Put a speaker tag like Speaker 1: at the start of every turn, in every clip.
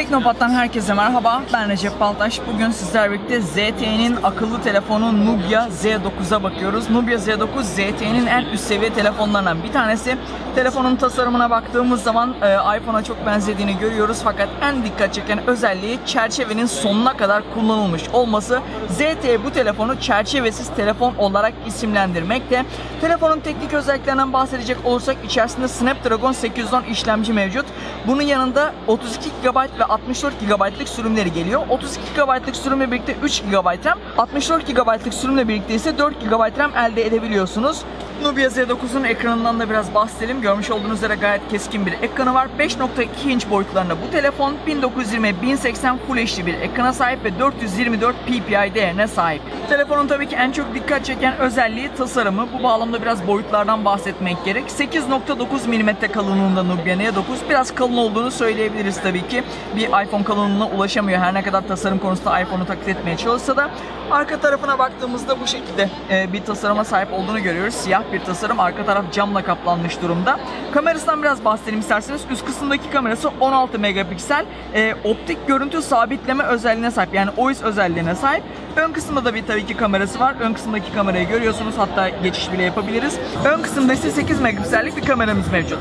Speaker 1: Teknopat'tan herkese merhaba. Ben Recep Baltaş. Bugün sizlerle birlikte ZTE'nin akıllı telefonu Nubia Z9'a bakıyoruz. Nubia Z9 ZTE'nin en üst seviye telefonlarından bir tanesi. Telefonun tasarımına baktığımız zaman e, iPhone'a çok benzediğini görüyoruz. Fakat en dikkat çeken özelliği çerçevenin sonuna kadar kullanılmış olması. ZTE bu telefonu çerçevesiz telefon olarak isimlendirmekte. Telefonun teknik özelliklerinden bahsedecek olursak içerisinde Snapdragon 810 işlemci mevcut. Bunun yanında 32 GB ve 64 GB'lık sürümleri geliyor. 32 GB'lık sürümle birlikte 3 GB RAM, 64 GB'lık sürümle birlikte ise 4 GB RAM elde edebiliyorsunuz. Nubia Z9'un ekranından da biraz bahsedelim. Görmüş olduğunuz üzere gayet keskin bir ekranı var. 5.2 inç boyutlarında bu telefon 1920-1080 Full HD bir ekrana sahip ve 424 ppi değerine sahip. Telefonun tabii ki en çok dikkat çeken özelliği tasarımı. Bu bağlamda biraz boyutlardan bahsetmek gerek. 8.9 mm kalınlığında Nubia N9 biraz kalın olduğunu söyleyebiliriz tabii ki. Bir iPhone kalınlığına ulaşamıyor her ne kadar tasarım konusunda iPhone'u taklit etmeye çalışsa da. Arka tarafına baktığımızda bu şekilde e, bir tasarıma sahip olduğunu görüyoruz. Siyah bir tasarım. Arka taraf camla kaplanmış durumda. Kamerasından biraz bahsedelim isterseniz. Üst kısımdaki kamerası 16 megapiksel. E, optik görüntü sabitleme özelliğine sahip. Yani OIS özelliğine sahip. Ön kısımda da bir tabii ki kamerası var. Ön kısımdaki kamerayı görüyorsunuz. Hatta geçiş bile yapabiliriz. Ön kısımda ise 8 megapiksellik bir kameramız mevcut.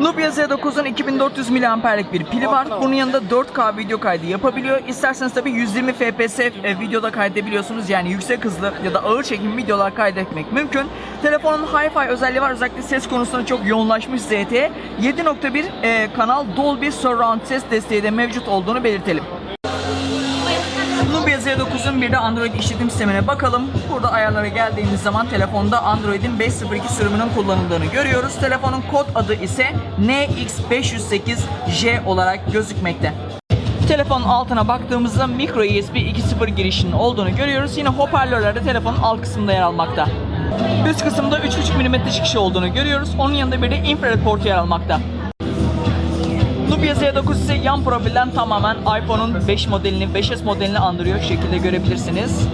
Speaker 1: Nubia Z9'un 2400 mAh'lik bir pili var. Bunun yanında 4K video kaydı yapabiliyor. İsterseniz tabii 120 FPS e, videoda kaydedebiliyorsunuz. Yani yüksek hızlı ya da ağır çekim videolar kaydetmek mümkün. Telefonun Hi-Fi özelliği var. Özellikle ses konusunda çok yoğunlaşmış ZTE. 7.1 e, kanal Dolby Surround ses desteği de mevcut olduğunu belirtelim. Nubia Z9'un bir de Android işletim sistemine bakalım. Burada ayarlara geldiğimiz zaman telefonda Android'in 5.02 sürümünün kullanıldığını görüyoruz. Telefonun kod adı ise NX508J olarak gözükmekte. Telefonun altına baktığımızda micro USB 2.0 girişinin olduğunu görüyoruz. Yine hoparlörler de telefonun alt kısmında yer almakta. Üst kısımda 3.5 mm çıkışı olduğunu görüyoruz. Onun yanında bir de infrared portu yer almakta. Nubia Z9 ise yan profilden tamamen iPhone'un 5 modelini, 5S modelini andırıyor. Şekilde görebilirsiniz.